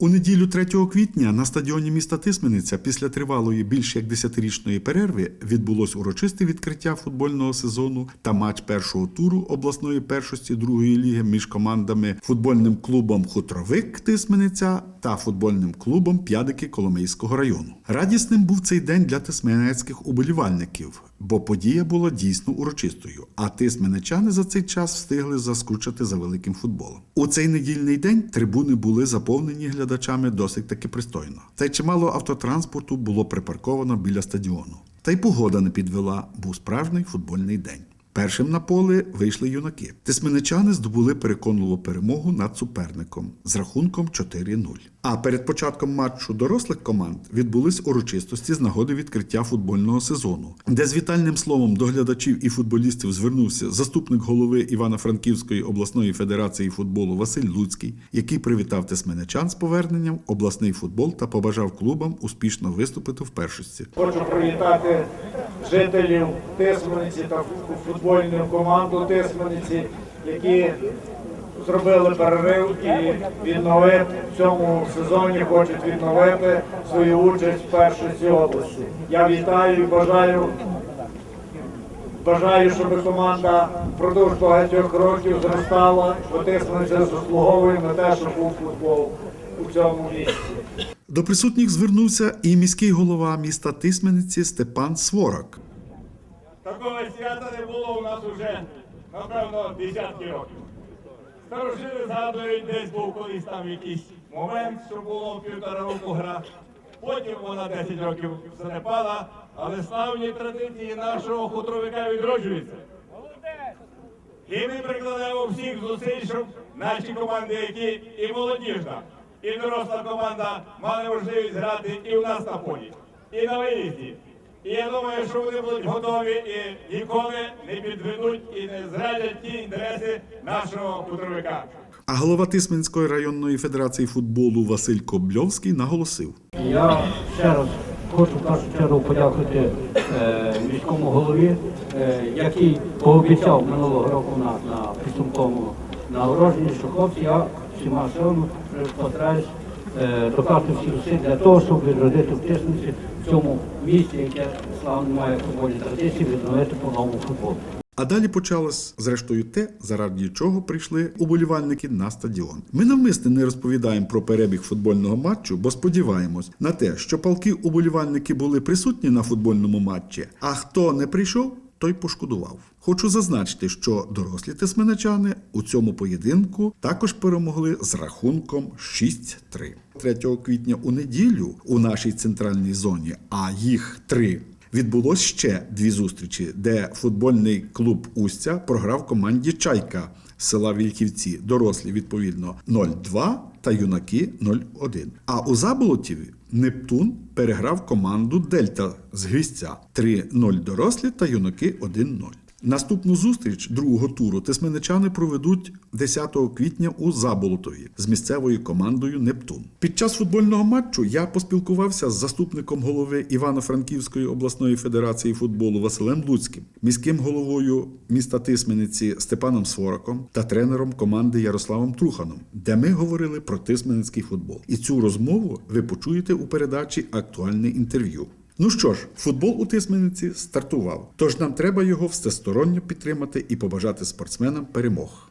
У неділю 3 квітня на стадіоні міста Тисмениця після тривалої більш як 10-річної перерви відбулось урочисте відкриття футбольного сезону та матч першого туру обласної першості другої ліги між командами футбольним клубом Хутровик Тисмениця та футбольним клубом П'ядики Коломийського району. Радісним був цей день для тисменецьких уболівальників, бо подія була дійсно урочистою. А тисменечани за цей час встигли заскучити за великим футболом. У цей недільний день трибуни були заповнені глядачами досить таки пристойно. Та й чимало автотранспорту було припарковано біля стадіону. Та й погода не підвела, був справжній футбольний день. Першим на поле вийшли юнаки. Тисменичани здобули переконливу перемогу над суперником з рахунком 4-0. А перед початком матчу дорослих команд відбулись урочистості з нагоди відкриття футбольного сезону, де з вітальним словом до глядачів і футболістів звернувся заступник голови Івано-Франківської обласної федерації футболу Василь Луцький, який привітав тисменичан з поверненням в обласний футбол та побажав клубам успішно виступити в першості. Хочу привітати жителів Тисмениці та футбольну команду Тисмениці, які зробили перерив і відновити в цьому сезоні, хочуть відновити свою участь в першості області. Я вітаю і бажаю. Бажаю, щоб команда впродовж багатьох років зростала, Тисмениця заслуговує на те, щоб був футбол у цьому місці. До присутніх звернувся і міський голова міста Тисмениці Степан Сворок. Такого свята не було у нас уже, напевно, десятки років. Старожили згадують, десь був колись там якийсь момент, що було півтора року гра. Потім вона 10 років занепала, але славні традиції нашого хутровика відроджуються. І ми прикладаємо всіх зусиль, щоб наші команди, які і молодіжна, і доросла команда мали можливість грати і у нас на полі, і на виїзді. І я думаю, що вони будуть готові і ніколи не підведуть і не зрадять ті інтереси нашого хутровика. А голова Тисменської районної федерації футболу Василь Кобльовський наголосив. Я ще раз хочу в першу чергу подякувати е, міському голові, е, який пообіцяв минулого року на, на підсумковому нагородженні, що хлопці я всіма силами е, постараюсь е, докласти всі зусиль для того, щоб відродити в Тисниці в цьому місті, яке славно має футбольні традиції, відновити по-новому футбол. А далі почалось зрештою те, заради чого прийшли уболівальники на стадіон. Ми навмисне не розповідаємо про перебіг футбольного матчу, бо сподіваємось на те, що палки уболівальники були присутні на футбольному матчі, а хто не прийшов, той пошкодував. Хочу зазначити, що дорослі тисменичани у цьому поєдинку також перемогли з рахунком 6-3. 3 квітня у неділю у нашій центральній зоні, а їх три. Відбулось ще дві зустрічі, де футбольний клуб Устя програв команді Чайка села Вільківці, дорослі відповідно 0-2 та юнаки 0-1. А у Заболотіві Нептун переграв команду Дельта з гвістця 3-0 дорослі та юнаки 1-0. Наступну зустріч другого туру тисменичани проведуть 10 квітня у Заболотові з місцевою командою Нептун. Під час футбольного матчу я поспілкувався з заступником голови Івано-Франківської обласної федерації футболу Василем Луцьким, міським головою міста Тисмениці Степаном Свороком та тренером команди Ярославом Труханом, де ми говорили про тисменецький футбол. І цю розмову ви почуєте у передачі Актуальне інтерв'ю. Ну що ж, футбол у Тисмениці стартував, тож нам треба його всесторонньо підтримати і побажати спортсменам перемог.